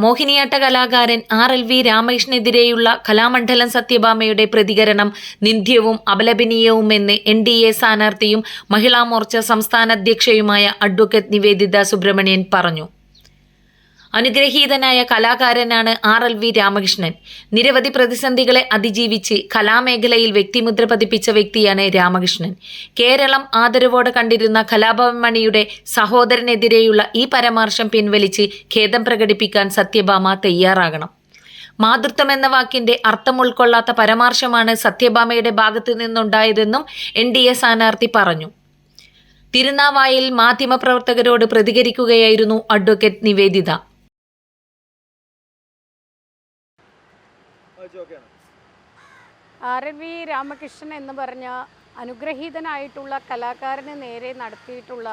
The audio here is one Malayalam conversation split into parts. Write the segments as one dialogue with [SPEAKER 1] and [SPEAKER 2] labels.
[SPEAKER 1] മോഹിനിയാട്ട കലാകാരൻ ആർ എൽ വി രാമകൃഷ്ണനെതിരെയുള്ള കലാമണ്ഡലം സത്യഭാമയുടെ പ്രതികരണം നിന്ദ്യവും അപലപനീയവുമെന്ന് എൻ ഡി എ സ്ഥാനാർത്ഥിയും മഹിളാ മോർച്ച സംസ്ഥാന അധ്യക്ഷയുമായ അഡ്വക്കേറ്റ് നിവേദിത സുബ്രഹ്മണ്യൻ പറഞ്ഞു അനുഗ്രഹീതനായ കലാകാരനാണ് ആർ എൽ വി രാമകൃഷ്ണൻ. നിരവധി പ്രതിസന്ധികളെ അതിജീവിച്ച് കലാമേഖലയിൽ വ്യക്തിമുദ്ര പതിപ്പിച്ച വ്യക്തിയാണ് രാമകൃഷ്ണൻ. കേരളം ആദരവോടെ കണ്ടിരുന്ന കലാഭവൻ മണിയുടെ സഹോദരനെതിരെയുള്ള ഈ പരാമർശം പിൻവലിച്ച് ഖേദം പ്രകടിപ്പിക്കാൻ സത്യഭാമ തയ്യാറാകണം. മാതൃത്വം എന്ന വാക്കിന്റെ അർത്ഥം ഉൾക്കൊള്ളാത്ത പരാമർശമാണ് സത്യഭാമയുടെ ഭാഗത്തു നിന്നുണ്ടായതെന്നും എൻ ഡി എ സ്ഥാനാർത്ഥി പറഞ്ഞു. തിരുനാവായിൽ മാധ്യമപ്രവർത്തകരോട് പ്രതികരിക്കുകയായിരുന്നു advocate Nivedita.
[SPEAKER 2] R V Ramakrishnan എന്ന് പറഞ്ഞ അനുഗ്രഹീതനായിട്ടുള്ള കലാകാരന് നേരെ നടത്തിയിട്ടുള്ള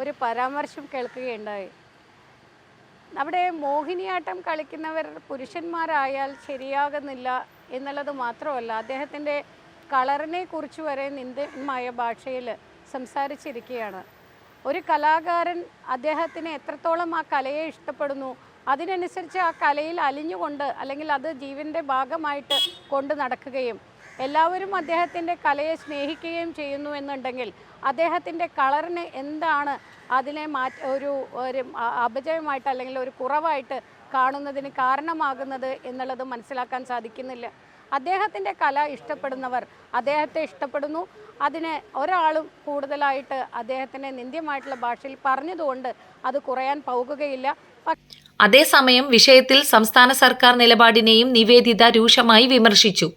[SPEAKER 2] ഒരു പരാമർശം കേൾക്കുകയുണ്ടായി. അവിടെ മോഹിനിയാട്ടം കളിക്കുന്നവർ പുരുഷന്മാരായാൽ ശരിയാകുന്നില്ല എന്നുള്ളത് മാത്രമല്ല അദ്ദേഹത്തിന്റെ കളറിനെ കുറിച്ച് വരെ നിന്ദമായ ഭാഷയിൽ സംസാരിച്ചിരിക്കുകയാണ്. ഒരു കലാകാരൻ അദ്ദേഹത്തിന് എത്രത്തോളം ആ കലയെ ഇഷ്ടപ്പെടുന്നു അതിനനുസരിച്ച് ആ കലയിൽ അലിഞ്ഞുകൊണ്ട് അല്ലെങ്കിൽ അത് ജീവന്റെ ഭാഗമായിട്ട് കൊണ്ട് നടക്കുകയും എല്ലാവരും അദ്ദേഹത്തിന്റെ കലയെ സ്നേഹിക്കുകയും ചെയ്യുന്നു എന്നുണ്ടെങ്കിൽ അദ്ദേഹത്തിന്റെ കളറിന് എന്താണ് അതിനെ മാറ്റ ഒരു ഒരു അപജയമായിട്ട് അല്ലെങ്കിൽ ഒരു കുറവായിട്ട് കാണുന്നതിന് കാരണമാകുന്നത് എന്നുള്ളത് മനസ്സിലാക്കാൻ സാധിക്കുന്നില്ല. അദ്ദേഹത്തിന്റെ കല ഇഷ്ടപ്പെടുന്നവർ അദ്ദേഹത്തെ ഇഷ്ടപ്പെടുന്നു. അതിനെ ഒരാളും കൂടുതലായിട്ട് അദ്ദേഹത്തിന്റെ നിന്ദ്യമായിട്ടുള്ള ഭാഷയിൽ പറഞ്ഞതുകൊണ്ട് അത് കുറയാൻ പോകുകയില്ല
[SPEAKER 1] അതേസമയം വിഷയത്തിൽ സംസ്ഥാന സർക്കാർ നിലപാടിനെയും നിവേദിത രൂക്ഷമായി വിമർശിച്ചു.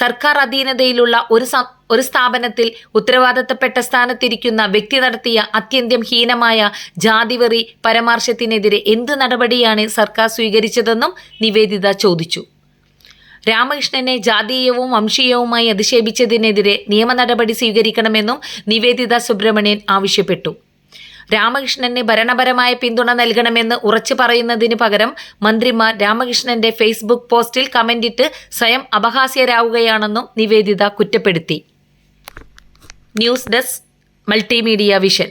[SPEAKER 1] സർക്കാർ അധീനതയിലുള്ള ഒരു ഒരു സ്ഥാപനത്തിൽ ഉത്തരവാദിത്തപ്പെട്ട സ്ഥാനത്തിരിക്കുന്ന വ്യക്തി നടത്തിയ അത്യന്തം ഹീനമായ ജാതിവെറി പരാമർശത്തിനെതിരെ എന്ത് നടപടിയാണ് സർക്കാർ സ്വീകരിച്ചതെന്നും നിവേദിത ചോദിച്ചു. രാമകൃഷ്ണനെ ജാതീയവും വംശീയവുമായി അധിക്ഷേപിച്ചതിനെതിരെ നിയമ നടപടി സ്വീകരിക്കണമെന്നും നിവേദിത സുബ്രഹ്മണ്യൻ ആവശ്യപ്പെട്ടു. രാമകൃഷ്ണന് ഭരണപരമായ പിന്തുണ നൽകണമെന്ന് ഉറച്ചു പറയുന്നതിന് പകരം മന്ത്രിമാർ രാമകൃഷ്ണന്റെ ഫേസ്ബുക്ക് പോസ്റ്റിൽ കമന്റിട്ട് സ്വയം അപഹാസ്യരാവുകയാണെന്നും നിവേദിത കുറ്റപ്പെടുത്തി. News desk multimedia vision.